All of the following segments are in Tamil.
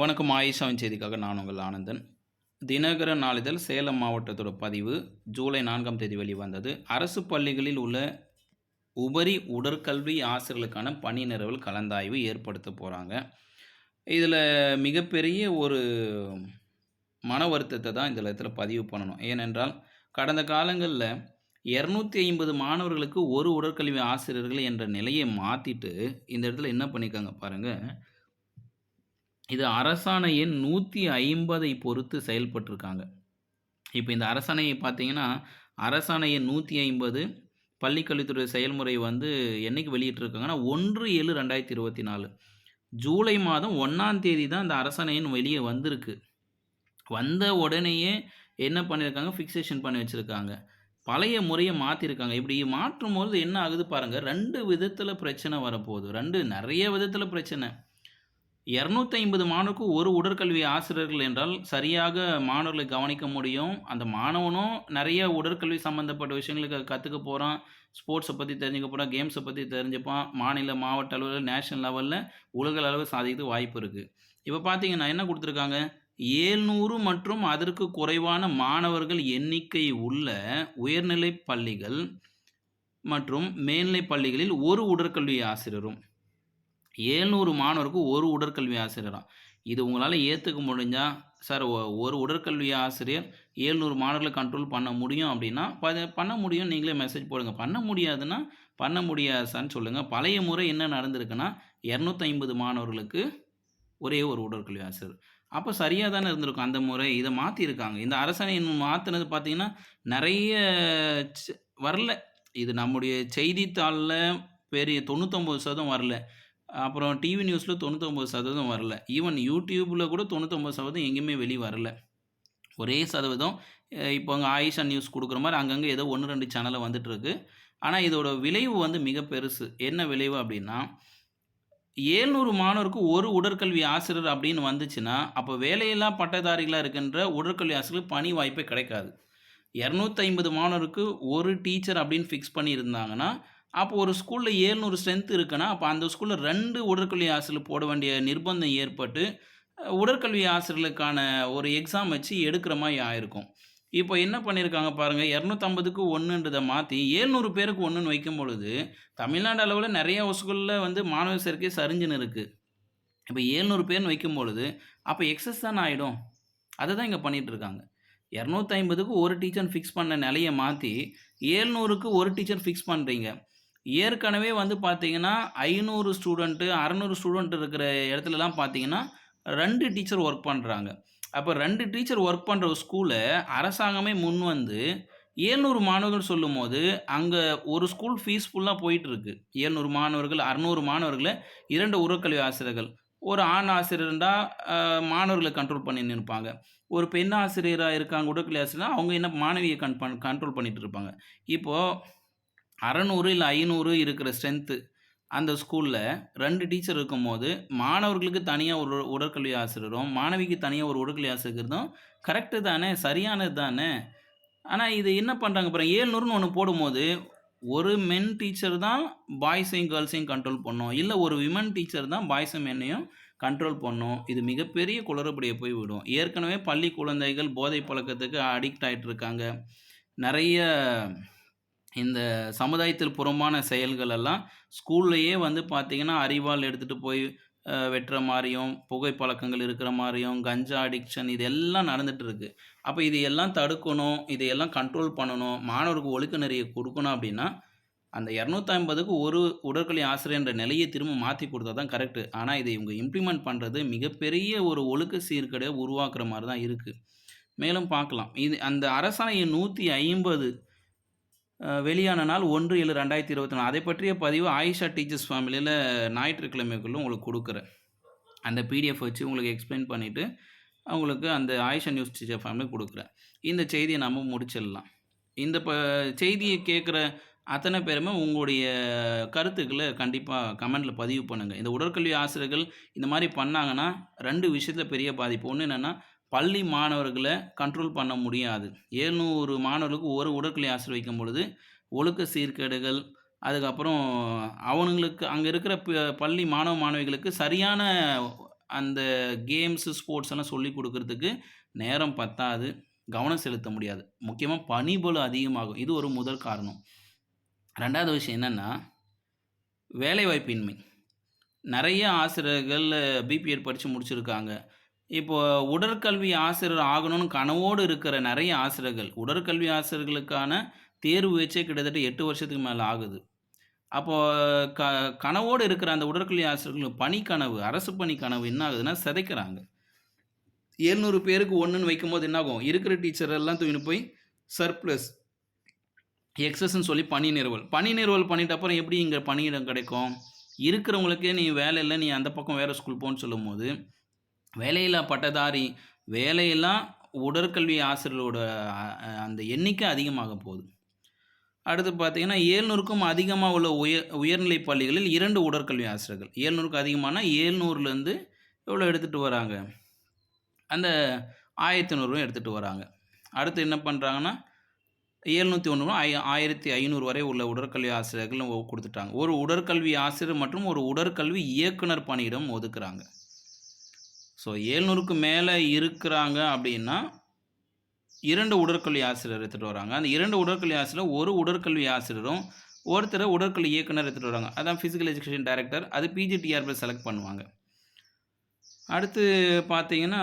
வணக்கம் ஆயிஷாவின் செய்திக்காக நான் உங்கள் ஆனந்தன். தினகர நாளிதழ் சேலம் மாவட்டத்தோட பதிவு ஜூலை நான்காம் தேதி வெளிவந்தது. அரசு பள்ளிகளில் உள்ள உபரி உடற்கல்வி ஆசிரியர்களுக்கான பணி நிறுவல் கலந்தாய்வு ஏற்படுத்த போகிறாங்க இதில் மிகப்பெரிய ஒரு மன வருத்தத்தை தான் இந்த இடத்துல பதிவு பண்ணணும். ஏனென்றால் கடந்த காலங்களில் இரநூத்தி ஐம்பது மாணவர்களுக்கு ஒரு உடற்கல்வி ஆசிரியர்கள் என்ற நிலையை மாற்றிட்டு இந்த இடத்துல என்ன பண்ணியிருக்காங்க பாருங்கள் இது அரசாணை எண் நூற்றி ஐம்பதை பொறுத்து செயல்பட்டிருக்காங்க. இப்போ இந்த அரசாணையை பார்த்தீங்கன்னா அரசாணை எண் நூற்றி ஐம்பது பள்ளிக்கல்வித்துறை செயல்முறை வந்து என்னைக்கு வெளியிட்டிருக்காங்கன்னா ஒன்று ஏழு ரெண்டாயிரத்தி இருபத்தி நாலு. ஜூலை மாதம் ஒன்றாம் தேதி தான் இந்த அரசாணையின் வெளியே வந்திருக்கு. வந்த உடனேயே என்ன பண்ணியிருக்காங்க? ஃபிக்சேஷன் பண்ணி வச்சுருக்காங்க. பழைய முறையை மாற்றிருக்காங்க இப்படி மாற்றும் பொழுது என்ன ஆகுது பாருங்கள் ரெண்டு விதத்தில் பிரச்சனை வரப்போகுது. ரெண்டு நிறைய விதத்தில் பிரச்சனை. இரநூத்தி ஐம்பது மாணவருக்கு ஒரு உடற்கல்வி ஆசிரியர்கள் என்றால் சரியாக மாணவர்களை கவனிக்க முடியும். அந்த மாணவனும் நிறைய உடற்கல்வி சம்மந்தப்பட்ட விஷயங்களுக்கு கற்றுக்க போகிறான் ஸ்போர்ட்ஸை பற்றி தெரிஞ்சுக்க போகிறான் கேம்ஸை பற்றி தெரிஞ்சுப்பான். மாநில மாவட்ட அளவில் நேஷனல் லெவலில் உலக அளவில் சாதிக்கிறது வாய்ப்பு இருக்குது இப்போ பார்த்தீங்கன்னா என்ன கொடுத்துருக்காங்க? ஏழ்நூறு மற்றும் அதற்கு குறைவான மாணவர்கள் எண்ணிக்கை உள்ள உயர்நிலை பள்ளிகள் மற்றும் மேல்நிலை பள்ளிகளில் ஒரு உடற்கல்வி ஆசிரியரும். ஏழ்நூறு மாணவருக்கு ஒரு உடற்கல்வி ஆசிரியராக இது உங்களால் ஏற்றுக்க முடிஞ்சால் சார் ஒ- ஒரு உடற்கல்வி ஆசிரியர் ஏழ்நூறு மாணவர்களை கண்ட்ரோல் பண்ண முடியும் அப்படின்னா பண்ண முடியும் நீங்களே மெசேஜ் போடுங்க. பண்ண முடியாதுன்னா பண்ண முடியாது சார்னு சொல்லுங்கள் பழைய முறை என்ன நடந்திருக்குன்னா இரநூத்தைம்பது மாணவர்களுக்கு ஒரே ஒரு உடற்கல்வி ஆசிரியர். அப்போ சரியாக தானே இருந்திருக்கும் அந்த முறை. இதை மாற்றிருக்காங்க இந்த அரசாணை மாற்றினது பார்த்தீங்கன்னா நிறைய வரல. இது நம்முடைய செய்தித்தாளில் பெரிய தொண்ணூத்தொம்பது சதம் வரல. அப்புறம் டிவி நியூஸில் தொண்ணூத்தொம்பது சதவீதம் வரல. ஈவன் யூடியூப்பில் கூட தொண்ணூத்தொம்பது சதவீதம் எங்கேயுமே வெளியே வரல. ஒரே சதவீதம் இப்போ அங்கே ஆயிஷா நியூஸ் கொடுக்குற மாதிரி அங்கங்கே ஏதோ ஒன்று ரெண்டு சேனலில் வந்துட்டுருக்கு ஆனால் இதோட விளைவு வந்து மிக பெருசு. என்ன விளைவு அப்படின்னா ஏழ்நூறு மாணவருக்கு ஒரு உடற்கல்வி ஆசிரியர் அப்படின்னு வந்துச்சுன்னா அப்போ வேலையில்லா பட்டதாரிகளாக இருக்கின்ற உடற்கல்வி ஆசிரியர் பணி வாய்ப்பே கிடைக்காது. இரநூத்தி ஐம்பது மாணவருக்கு ஒரு டீச்சர் அப்படின்னு ஃபிக்ஸ் பண்ணியிருந்தாங்கன்னா அப்போ ஒரு ஸ்கூலில் ஏழ்நூறு ஸ்ட்ரென்த் இருக்குன்னா அப்போ அந்த ஸ்கூலில் ரெண்டு உடற்கல்வி ஆசிரியர் போட வேண்டிய நிர்பந்தம் ஏற்பட்டு உடற்கல்வி ஆசிரியர்களுக்கான ஒரு எக்ஸாம் வச்சு எடுக்கிற மாதிரி ஆயிருக்கும். இப்போ என்ன பண்ணியிருக்காங்க பாருங்கள் இரநூத்தம்பதுக்கு ஒன்றுன்றதை மாற்றி ஏழ்நூறு பேருக்கு ஒன்றுன்னு வைக்கும் பொழுது தமிழ்நாடு அளவில் நிறைய ஸ்கூலில் வந்து மாணவர் சேர்க்கை சரிஞ்சுன்னு இருக்குது இப்போ ஏழ்நூறு பேர்னு வைக்கும் பொழுது அப்போ எக்ஸஸ் தானே ஆகிடும் அதை தான் இங்கே பண்ணிகிட்ருக்காங்க இரநூத்தி ஐம்பதுக்கு ஒரு டீச்சர் ஃபிக்ஸ் பண்ண நிலையை மாற்றி ஏழ்நூறுக்கு ஒரு டீச்சர் ஃபிக்ஸ் பண்ணுறீங்க ஏற்கனவே வந்து பார்த்தீங்கன்னா ஐநூறு ஸ்டூடெண்ட்டு அறநூறு ஸ்டூடெண்ட் இருக்கிற இடத்துலலாம் பார்த்தீங்கன்னா ரெண்டு டீச்சர் ஒர்க் பண்ணுறாங்க அப்போ ரெண்டு டீச்சர் ஒர்க் பண்ணுற ஸ்கூலை அரசாங்கமே முன் வந்து ஏழ்நூறு மாணவர்கள் சொல்லும்போது அங்கே ஒரு ஸ்கூல் ஃபீஸ் ஃபுல்லாக போயிட்டுருக்கு. ஏழ்நூறு மாணவர்கள் அறநூறு மாணவர்களை இரண்டு உடற்கல்வி ஆசிரியர்கள். ஒரு ஆண் ஆசிரியர்னா மாணவர்களை கண்ட்ரோல் பண்ணி நிற்பாங்க ஒரு பெண் ஆசிரியராக இருக்காங்க உடற்கல்வி ஆசிரியர் அவங்க என்ன மாணவியை கண் பண் கண்ட்ரோல் பண்ணிகிட்டு இருப்பாங்க. இப்போது அறநூறு இல்லை ஐநூறு இருக்கிற ஸ்ட்ரென்த்து அந்த ஸ்கூலில் ரெண்டு டீச்சர் இருக்கும்போது மாணவர்களுக்கு தனியாக ஒரு உடற்கல்வி ஆசிரியரும் மாணவிக்கு தனியாக ஒரு உடற்கல்வி ஆசிரியரும் கரெக்டு தானே சரியானது தானே? ஆனால் இது என்ன பண்ணுறாங்க அப்புறம் ஏழ்நூறுன்னு ஒன்று போடும்போது ஒரு மென் டீச்சர் தான் பாய்ஸையும் கேர்ள்ஸையும் கண்ட்ரோல் பண்ணும். இல்லை ஒரு விமன் டீச்சர் தான் பாய்ஸும் மென்னையும் கண்ட்ரோல் பண்ணும். இது மிகப்பெரிய குளறுபடியை போய் விடும். ஏற்கனவே பள்ளி குழந்தைகள் போதை பழக்கத்துக்கு அடிக்ட் ஆகிட்டு இருக்காங்க நிறைய இந்த சமுதாயத்தில் புறம்பான செயல்கள் எல்லாம் ஸ்கூல்லையே வந்து பார்த்திங்கன்னா அறிவால் எடுத்துகிட்டு போய் வெட்டுற மாதிரியும் புகை பழக்கங்கள் இருக்கிற மாதிரியும் கஞ்சா அடிக்ஷன் இது எல்லாம் நடந்துட்டு அப்போ இது எல்லாம் தடுக்கணும் இதையெல்லாம் கண்ட்ரோல் பண்ணணும் மாணவருக்கு ஒழுக்க நெறியை கொடுக்கணும் அப்படின்னா அந்த இரநூத்தி ஐம்பதுக்கு ஒரு உடற்கலை ஆசிரியர்ன்ற நிலையை திரும்ப மாற்றி கொடுத்தா தான் கரெக்டு ஆனால் இதை இவங்க இம்ப்ளிமெண்ட் பண்ணுறது மிகப்பெரிய ஒரு ஒழுக்க சீர்கேடை உருவாக்குற மாதிரி தான் இருக்குது மேலும் பார்க்கலாம். இது அந்த அரசாணை நூற்றி ஐம்பது வெளியான நாள் ஒன்று ஏழு ரெண்டாயிரத்தி இருபத்தி நாலு. அதை பற்றிய பதிவு ஆயிஷா டீச்சர்ஸ் ஃபேமிலியில் ஞாயிற்றுக்கிழமைக்குள்ளே உங்களுக்கு கொடுக்குறேன். அந்த பிடிஎஃப் வச்சு உங்களுக்கு எக்ஸ்பிளைன் பண்ணிவிட்டு அவங்களுக்கு அந்த ஆயிஷா நியூஸ் டீச்சர் ஃபேமிலி கொடுக்குறேன். இந்த செய்தியை நம்ம முடிச்சிடலாம். இந்த ப செய்தியை கேட்குற அத்தனை பேருமே உங்களுடைய கருத்துக்களை கண்டிப்பாக கமெண்டில் பதிவு பண்ணுங்கள் இந்த உடற்கல்வி ஆசிரியர்கள் இந்த மாதிரி பண்ணாங்கன்னா ரெண்டு விஷயத்தில் பெரிய பாதிப்பு. ஒன்று என்னென்னா பள்ளி மாணவர்களை கண்ட்ரோல் பண்ண முடியாது ஏழ்நூறு மாணவர்களுக்கு ஒரு உடற்கலை ஆசிரியர் வைக்கும் பொழுது ஒழுக்க சீர்கேடுகள் அதுக்கப்புறம் அவனுங்களுக்கு அங்கே இருக்கிற ப- பள்ளி மாணவ மாணவிகளுக்கு சரியான அந்த கேம்ஸு, ஸ்போர்ட்ஸ் எல்லாம் சொல்லிக் கொடுக்கறதுக்கு நேரம் பத்தாது. கவனம் செலுத்த முடியாது. முக்கியமாக பணிபளு அதிகமாகும். இது ஒரு முதல் காரணம். ரெண்டாவது விஷயம் என்னென்னா வேலைவாய்ப்பின்மை. நிறைய ஆசிரியர்கள் பிபிஎட் படித்து முடிச்சிருக்காங்க. இப்போ உடற்கல்வி ஆசிரியர் ஆகணும்னு கனவோடு இருக்கிற நிறைய ஆசிரியர்கள், உடற்கல்வி ஆசிரியர்களுக்கான தேர்வு வச்சே கிட்டத்தட்ட எட்டு வருஷத்துக்கு மேலே ஆகுது. அப்போ க கனவோடு இருக்கிற அந்த உடற்கல்வி ஆசிரியர்கள் பணிக்கனவு அரசு பணி கனவு என்ன ஆகுதுன்னா சிதைக்கிறாங்க. 700 பேருக்கு ஒன்றுன்னு வைக்கும்போது என்ன ஆகும்? இருக்கிற டீச்சர் எல்லாம் தூங்கி போய் சர்ப்ளஸ், எக்ஸஸ்ன்னு சொல்லி பணி நிறுவல். பணி நிறுவல் பண்ணிட்ட அப்புறம் எப்படி இங்கே பணியிடம் கிடைக்கும்? இருக்கிறவங்களுக்கே நீ வேலை இல்லை நீ அந்த பக்கம் வேறு ஸ்கூல் போன்னு சொல்லும்போது, வேலையில்லா பட்டதாரி, வேலையில்லா உடற்கல்வி ஆசிரியர்களோட அந்த எண்ணிக்கை அதிகமாக போகுது. அடுத்து பார்த்திங்கன்னா ஏழ்நூறுக்கும் அதிகமாக உள்ள உயர் உயர்நிலை பள்ளிகளில் இரண்டு உடற்கல்வி ஆசிரியர்கள். ஏழ்நூறுக்கு அதிகமான ஏழ்நூறுலேருந்து எவ்வளோ எடுத்துகிட்டு வராங்க? அந்த ஆயிரத்தி நூறுவும் எடுத்துகிட்டு வராங்க. அடுத்து என்ன பண்ணுறாங்கன்னா ஏழ்நூற்றி ஒன்று ஐ 1500 வரை உள்ள உடற்கல்வி ஆசிரியர்கள் கொடுத்துட்டாங்க ஒரு உடற்கல்வி ஆசிரியர் மற்றும் ஒரு உடற்கல்வி இயக்குனர் பணியிடம் ஒதுக்குறாங்க. ஸோ ஏழ்நூறுக்கு மேலே இருக்கிறாங்க அப்படின்னா, இரண்டு உடற்கல்வி ஆசிரியர் எடுத்துகிட்டு வராங்க. அந்த இரண்டு உடற்கல்வி ஆசிரியர், ஒரு உடற்கல்வி ஆசிரியரும், ஒருத்தர் உடற்கல்வி இயக்குனர் எடுத்துகிட்டு வராங்க. அதான் பிசிக்கல் எஜுகேஷன் டைரக்டர். அது பிஜிடிஆர்பி செலக்ட் பண்ணுவாங்க. அடுத்து பார்த்தீங்கன்னா,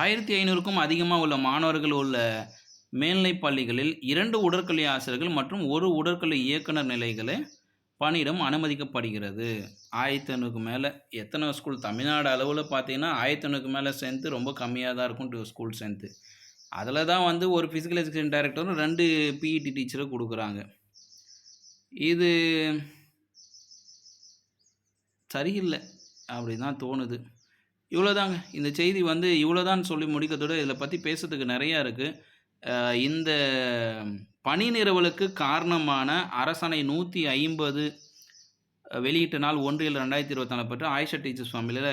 ஆயிரத்தி ஐநூறுக்கும் அதிகமாக உள்ள மாணவர்கள் உள்ள மேல்நிலைப் பள்ளிகளில் இரண்டு உடற்கல்வி ஆசிரியர்கள் மற்றும் ஒரு உடற்கல்வி இயக்குனர் நிலைகளை பணியிடம் அனுமதிக்கப்படுகிறது. 1500க்கு மேலே எத்தனை ஸ்கூல் தமிழ்நாடு அளவில் பார்த்தீங்கன்னா, 1500க்கு மேலே ஸ்ட்ரென்த் ரொம்ப கம்மியாக தான் இருக்கும் டு ஸ்கூல் ஸ்ட்ரென்த். அதில் தான் வந்து ஒரு ஃபிசிக்கல் எஜுகேஷன் டைரக்டரும் ரெண்டு பிஇடி டீச்சரும் கொடுக்குறாங்க இது சரியில்லை அப்படி தான் தோணுது. இவ்வளோதாங்க. இந்த செய்தி வந்து இவ்வளோதான் சொல்லி முடிக்கிறதோட இதில் பற்றி பேசுறதுக்கு நிறையா இருக்குது இந்த பணி நிறுவலுக்கு காரணமான அரசணை நூற்றி ஐம்பது வெளியிட்ட நாள் 1/7/2024 பற்றி ஆயிஷா டீச்சர்ஸ் ஃபேமிலியில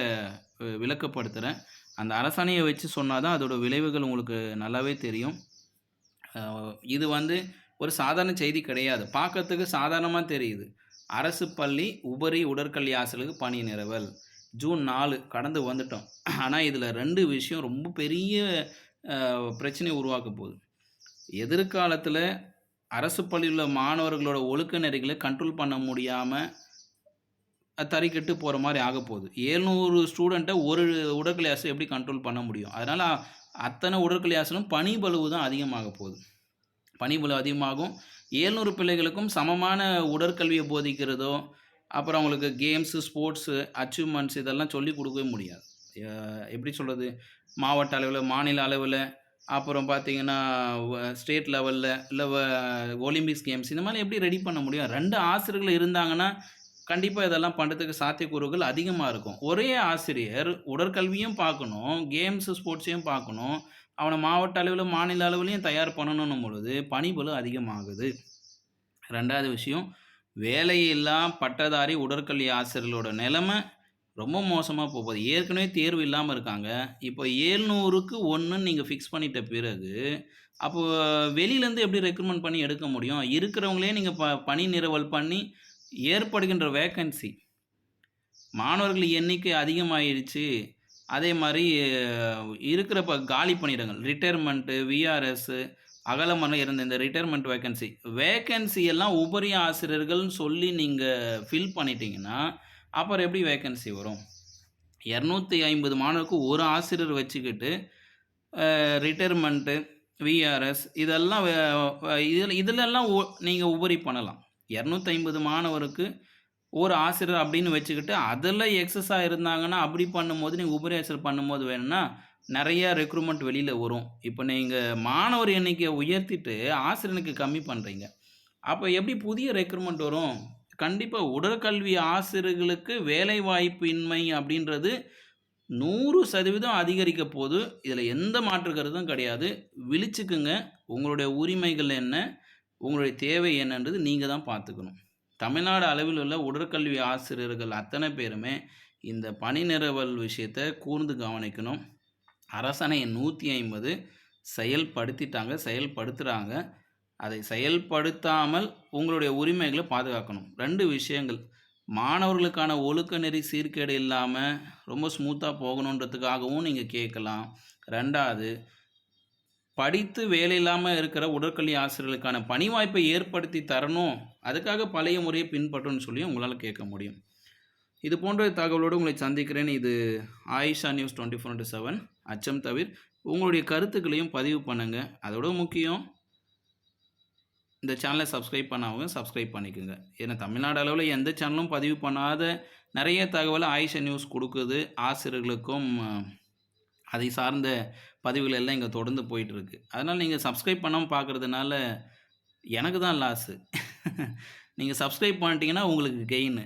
விளக்கப்படுத்துகிறேன் அந்த அரசணையை வச்சு சொன்னால் தான் அதோட விளைவுகள் உங்களுக்கு நல்லாவே தெரியும். இது வந்து ஒரு சாதாரண செய்தி கிடையாது. பார்க்கறதுக்கு சாதாரணமாக தெரியுது. அரசு பள்ளி உபரி உடற்கல்வி ஆசிரியருக்கு பணி நிறுவல். ஜூன் நாலு கடந்து வந்துட்டோம். ஆனால் இதில் ரெண்டு விஷயம் ரொம்ப பெரிய பிரச்சனையை உருவாக்க போகுது. எதிர்காலத்தில் அரசு பள்ளியில் மாணவர்களோட ஒழுக்க நெறிகளை கண்ட்ரோல் பண்ண முடியாமல் தறிக்கெட்டு போகிற மாதிரி மாரி ஆகப்போகுது. ஏழ்நூறு ஸ்டூடெண்ட்டை ஒரு உடற்கலையாசு எப்படி கண்ட்ரோல் பண்ண முடியும்? அதனால் அத்தனை உடற்கல்வி பனிபளவு தான் அதிகமாக போகுது. பணி அதிகமாகும். 700 பிள்ளைகளுக்கும் சமமான உடற்கல்வியை போதிக்கிறதோ, அப்புறம் அவங்களுக்கு கேம்ஸு, ஸ்போர்ட்ஸு, அச்சீவ்மெண்ட்ஸ் இதெல்லாம் சொல்லிக் கொடுக்கவே முடியாது. எப்படி சொல்கிறது மாவட்ட அளவில் மாநில அளவில் அப்புறம் பார்த்தீங்கன்னா, ஸ்டேட் லெவலில் இல்லை ஒலிம்பிக்ஸ் கேம்ஸ் இந்த மாதிரி எப்படி ரெடி பண்ண முடியும்? ரெண்டு ஆசிரியர்கள் இருந்தாங்கன்னா, கண்டிப்பாக இதெல்லாம் பண்ணுறதுக்கு சாத்தியக்கூறுகள் அதிகமாக இருக்கும். ஒரே ஆசிரியர் உடற்கல்வியும் பார்க்கணும், கேம்ஸு, ஸ்போர்ட்ஸையும் பார்க்கணும். அவனை மாவட்ட அளவில் மாநில அளவிலயும் தயார் பண்ணணும் பொழுது, பணிபளு அதிகமாகுது. ரெண்டாவது விஷயம், வேலையில்லா பட்டதாரி உடற்கல்வி ஆசிரியர்களோட நிலைமை ரொம்ப மோசமாக போகுது ஏற்கனவே தேர்வு இல்லாமல் இருக்காங்க. இப்போ ஏழ்நூறுக்கு ஒன்றுன்னு நீங்கள் ஃபிக்ஸ் பண்ணிட்ட பிறகு, அப்போது வெளியிலேருந்து எப்படி ரெக்ரூட்மெண்ட் பண்ணி எடுக்க முடியும்? இருக்கிறவங்களே நீங்கள் ப பணி நிறுவல் பண்ணி ஏற்படுகின்ற வேக்கன்சி மாணவர்கள் எண்ணிக்கை அதிகமாகிடுச்சு அதே மாதிரி இருக்கிற இப்ப காலி பணியிடங்கள், ரிட்டயர்மென்ட், விஆர்எஸ்ஸு அகலமரம் இருந்த இந்த ரிட்டையர்மெண்ட் வேக்கன்சி, வேக்கன்சி எல்லாம் உபரி ஆசிரியர்கள்னு சொல்லி நீங்கள் ஃபில் பண்ணிட்டீங்கன்னா, அப்புறம் எப்படி வேக்கன்சி வரும்? 250 மாணவருக்கு ஒரு ஆசிரியர் வச்சுக்கிட்டு, ரிட்டைர்மெண்ட்டு விஆர்எஸ் இதெல்லாம் இதில் இதிலெல்லாம் இதில நீங்கள் உபரி பண்ணலாம். 250 மாணவருக்கு ஒரு ஆசிரியர் அப்படின்னு வச்சுக்கிட்டு, அதில் எக்ஸஸாக இருந்தாங்கன்னா, அப்படி பண்ணும்போது நீங்கள் உபரி ஆசிரியர் பண்ணும்போது வேணும்னா, நிறையா ரெக்ரூட்மெண்ட் வெளியில் வரும். இப்போ நீங்கள் மாணவர் எண்ணிக்கையை உயர்த்திட்டு, ஆசிரியனுக்கு கம்மி பண்ணுறீங்க அப்போ எப்படி புதிய ரெக்ரூட்மெண்ட் வரும்? கண்டிப்பாக உடற்கல்வி ஆசிரியர்களுக்கு வேலைவாய்ப்பின்மை அப்படின்றது 100% அதிகரிக்க போது. இதில் எந்த மாற்று கருத்தும் கிடையாது. விழிச்சுக்குங்க. உங்களுடைய உரிமைகள் என்ன? உங்களுடைய தேவை என்னன்றது நீங்கள் தான் பார்த்துக்கணும். தமிழ்நாடு அளவில் உள்ள உடற்கல்வி ஆசிரியர்கள் அத்தனை பேருமே இந்த பணி நிறுவல் விஷயத்த கூர்ந்து கவனிக்கணும். அரசாணை 150 செயல்படுத்திட்டாங்க, செயல்படுத்துகிறாங்க அதை செயல்படுத்தாமல் உங்களுடைய உரிமைகளை பாதுகாக்கணும். ரெண்டு விஷயங்கள். மாணவர்களுக்கான ஒழுக்க நெறி சீர்கேடு இல்லாமல் ரொம்ப ஸ்மூத்தாக போகணுன்றதுக்காகவும் நீங்கள் கேட்கலாம். ரெண்டாவது படித்து வேலை இல்லாமல் இருக்கிற உடற்கல்வி ஆசிரியர்களுக்கான பணி வாய்ப்பை ஏற்படுத்தி தரணும். அதுக்காக பழைய முறையை பின்பற்றணும்னு சொல்லி உங்களால் கேட்க முடியும். இது போன்ற தகவலோடு உங்களை சந்திக்கிறேன். இது ஆயிஷா நியூஸ் 24/7 அச்சம் தவிர உங்களுடைய கருத்துக்களையும் பதிவு பண்ணுங்கள் அதோட முக்கியம் இந்த சேனலை சப்ஸ்கிரைப் பண்ணாதவங்க சப்ஸ்கிரைப் பண்ணிக்கங்க. ஏன்னா தமிழ்நாடு அளவில் எந்த சேனலும் பதிவு பண்ணாத நிறைய தகவலை ஆயிஷா நியூஸ் கொடுக்குது ஆசிரியர்களுக்கும் அதை சார்ந்த பதிவுகள் எல்லாம் இங்கே தொடர்ந்து போயிட்டுருக்கு அதனால் நீங்கள் சப்ஸ்கிரைப் பண்ணாமல் பார்க்குறதுனால எனக்கு தான் லாஸு. நீங்கள் சப்ஸ்கிரைப் பண்ணிட்டீங்கன்னா உங்களுக்கு கெயினு.